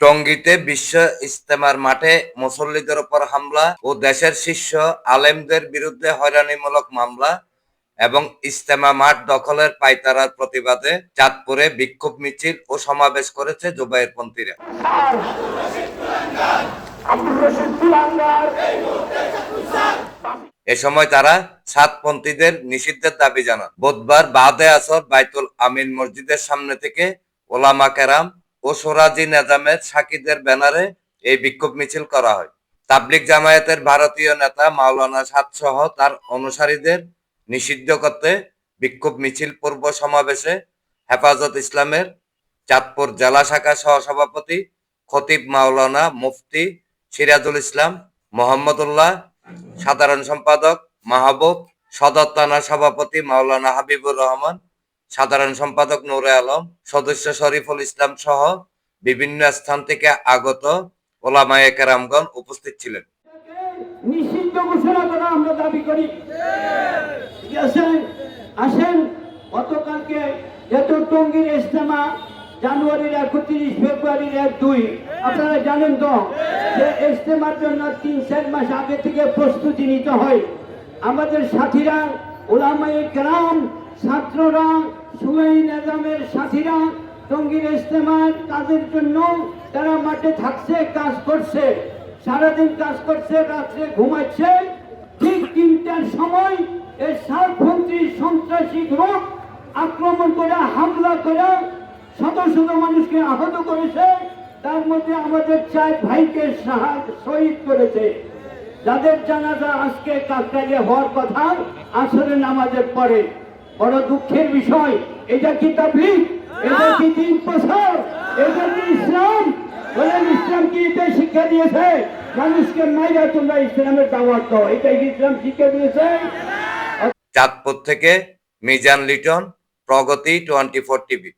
টঙ্গীতে বিশ্ব ইস্তেমার মাঠে মুসল্লিদের উপর হামলা ও দেশের শীর্ষ আলেমদের বিরুদ্ধে হয়রানিমূলক মামলা এবং ইস্তেমা মাঠ দখলের পাইতারার প্রতিবাদে চাঁদপুরে বিক্ষোভ মিছিল ও সমাবেশ করেছে রশিদ কুলাঙ্গার এ সময় তারা সাতপন্থীদের নিষিদ্ধের দাবি জানান। বুধবার বাদে আসর বাইতুল আমিন মসজিদের সামনে থেকে ওলামা কেরাম ও সোরাজি নেজামের সাকিদের ব্যানারে এই বিক্ষোভ মিছিল করা হয়। তাবলিক জামায়াতের ভারতীয় নেতা মাওলানা সাদ সহ তার অনুসারীদের নিষিদ্ধ করতে বিক্ষোভ মিছিল পূর্ব সমাবেশে হেফাজত ইসলামের চাঁদপুর জেলা শাখা সহসভাপতি খতিব মাওলানা মুফতি সিরাজুল ইসলাম, মোহাম্মদুল্লাহ, সাধারণ সম্পাদক, মাহবুব, সদর থানার সভাপতি মাওলানা হাবিবুর রহমান সাধারণ সম্পাদক নূরে আলম, সদস্য শরীফুল ইসলাম সহ বিভিন্ন স্থান থেকে আগত ওলামায়ে কেরামগণ উপস্থিত ছিলেন। ঘোষণা করা আমরা দাবি করি। আসেন গতকালকে যেহেতু টঙ্গীর ইস্তেমা জানুয়ারির একত্রিশ ফেব্রুয়ারির এক দুই। আপনারা জানেন তো, যে ইস্তেমার জন্য তিন, চার মাস আগে থেকে প্রস্তুতি নিতে হয়। আমাদের সাথীরা, ওলামায়ে গ্রাম ছাত্ররা সুই নেজামের সাথীরা টঙ্গীর ইস্তেমার কাজের জন্য তারা মাঠে থাকছে, কাজ করছে, সারাদিন কাজ করছে, রাত্রে ঘুমাচ্ছে। ঠিক তিনটার সময় এই সারপন্থী সন্ত্রাসী গ্রুপ আক্রমণ করে, হামলা করে, শত শত মানুষকে আহত করেছে। তার মধ্যে আমাদের চার ভাইকে শহীদ করেছে। যাদের জানাজা আজকে কাকতালিয়া হওয়ার কথা আসরে নামাজের পরে। বড় দুঃখের বিষয়। এটা কি তাবলিগ? এটা কি দিন প্রসার? এটা কি ইসলাম? বলেন, ইসলাম কি এটা শিক্ষা দিয়েছে? মানুষকে মাইরা তোমরা ইসলামের দাওয়াত দাও। এটাই কি ইসলাম শিক্ষা দিয়েছে? চাঁদপুর থেকে Mizan Liton, Pragati, twenty four TV.